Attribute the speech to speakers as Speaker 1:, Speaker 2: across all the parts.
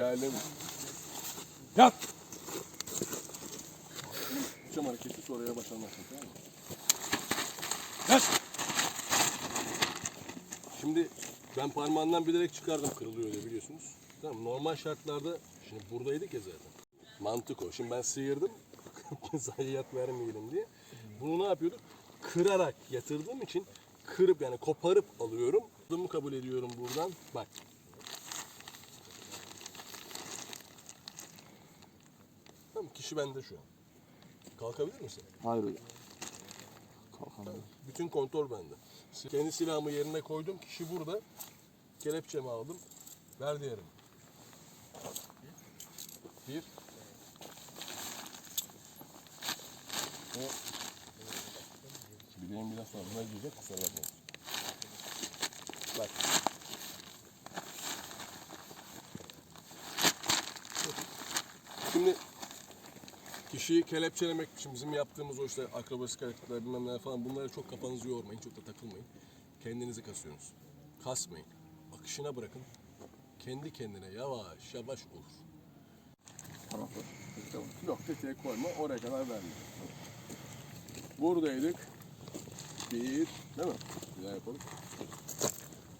Speaker 1: Geldim. Yat. Yapacağım hareketi sonra yavaş anlarsın tamam mı? Yat. Şimdi ben parmağından bilerek çıkardım kırılıyor öyle biliyorsunuz. Tamam? Normal şartlarda şimdi buradaydık ya zaten. Mantık o. Şimdi ben sıyırdım. Zayiat vermeyelim diye. Bunu ne yapıyorduk? Kırarak yatırdığım için kırıp yani koparıp alıyorum. Bunu kabul ediyorum buradan. Bak. Kişi bende şu an. Kalkabilir misin?
Speaker 2: Hayır hocam. Kalkamıyorum.
Speaker 1: Bütün kontrol bende. Kendi silahımı yerine koydum. Kişi burada. Kelepçemi aldım. Ver diyelim. Bir. Ve bileğim biraz sonra buna girecek kusura bakmayın. Bak. Şimdi Kişiyi kelepçelemek için bizim yaptığımız o işte akrobasik hareketler bilmem ne falan bunlara çok kafanızı yormayın, çok da takılmayın. Kendinizi kasıyorsunuz. Kasmayın. Akışına bırakın. Kendi kendine yavaş yavaş olur.
Speaker 2: Tamam.
Speaker 1: Tamam. Yok tetiğe koyma oraya kadar verme. Buradaydık. Bir, değil mi? Bir daha yapalım.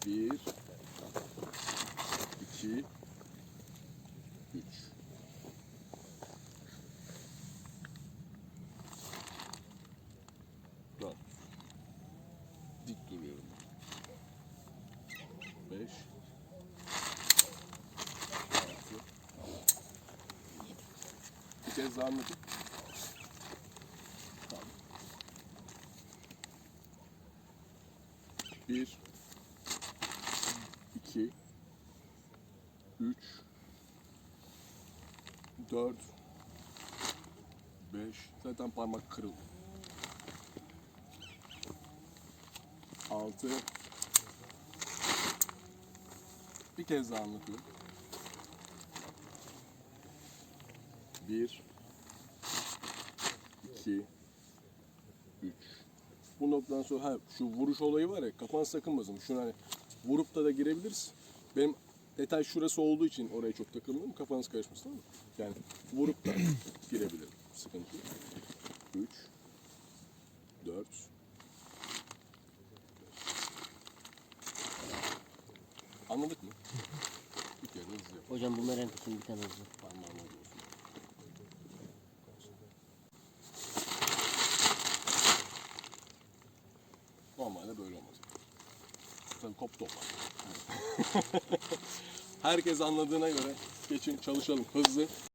Speaker 1: Bir, iki, üç. 5 Bir kez daha anlatayım. Tamam. Bir, iki, üç, dört, beş. Zaten parmak kırıldı. Altı, bir kez daha anlatıyorum. Bir, iki, üç. Bu noktadan sonra ha, şu vuruş olayı var ya kafan sakınmasın. Şunu hani vurup da da girebiliriz. Benim detay şurası olduğu için oraya çok takılmıyorum. Kafanız karışmasın mı? Yani vurup da girebilirim. Sıkıntı yok. Üç, dört, Anladık mı? Hızlı yap.
Speaker 3: Hocam bu merak için bir tane hızlı.
Speaker 1: Parmağını alıyorsun. Normalde böyle olmaz. Tabii koptu o. Herkes anladığına göre geçin çalışalım hızlı.